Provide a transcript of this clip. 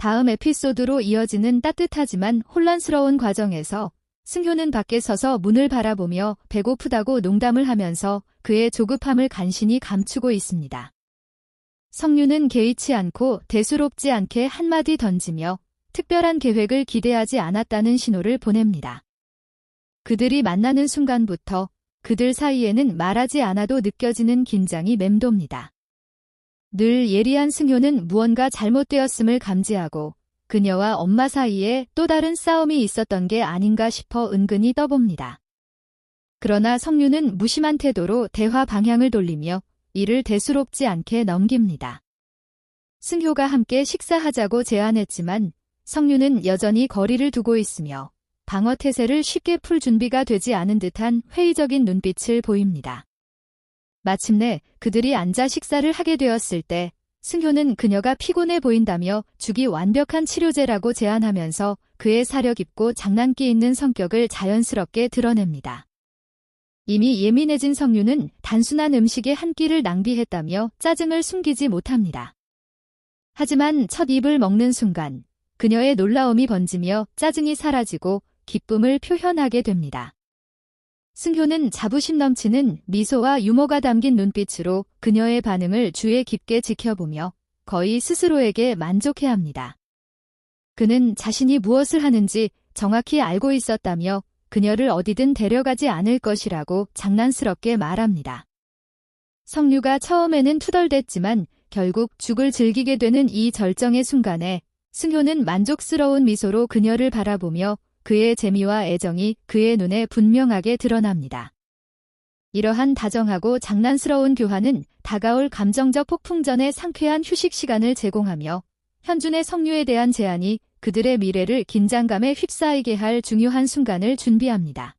다음 에피소드로 이어지는 따뜻하지만 혼란스러운 과정에서 승효는 밖에 서서 문을 바라보며 배고프다고 농담을 하면서 그의 조급함을 간신히 감추고 있습니다. 성유는 개의치 않고 대수롭지 않게 한마디 던지며 특별한 계획을 기대하지 않았다는 신호를 보냅니다. 그들이 만나는 순간부터 그들 사이에는 말하지 않아도 느껴지는 긴장이 맴돕니다. 늘 예리한 승효는 무언가 잘못되었음을 감지하고 그녀와 엄마 사이에 또 다른 싸움이 있었던 게 아닌가 싶어 은근히 떠봅니다. 그러나 성유는 무심한 태도로 대화 방향을 돌리며 이를 대수롭지 않게 넘깁니다. 승효가 함께 식사하자고 제안했지만 성유는 여전히 거리를 두고 있으며 방어 태세를 쉽게 풀 준비가 되지 않은 듯한 회의적인 눈빛을 보입니다. 마침내 그들이 앉아 식사를 하게 되었을 때 승효는 그녀가 피곤해 보인다며 죽이 완벽한 치료제라고 제안하면서 그의 사려 깊고 장난기 있는 성격을 자연스럽게 드러냅니다. 이미 예민해진 성유는 단순한 음식에 한 끼를 낭비했다며 짜증을 숨기지 못합니다. 하지만 첫 입을 먹는 순간 그녀의 놀라움이 번지며 짜증이 사라지고 기쁨을 표현하게 됩니다. 승효는 자부심 넘치는 미소와 유머가 담긴 눈빛으로 그녀의 반응을 주의 깊게 지켜보며 거의 스스로에게 만족해합니다. 그는 자신이 무엇을 하는지 정확히 알고 있었다며 그녀를 어디든 데려가지 않을 것이라고 장난스럽게 말합니다. 성유가 처음에는 투덜댔지만 결국 죽을 즐기게 되는 이 절정의 순간에 승효는 만족스러운 미소로 그녀를 바라보며 그의 재미와 애정이 그의 눈에 분명하게 드러납니다. 이러한 다정하고 장난스러운 교환은 다가올 감정적 폭풍 전에 상쾌한 휴식 시간을 제공하며 현준의 성류에 대한 제안이 그들의 미래를 긴장감에 휩싸이게 할 중요한 순간을 준비합니다.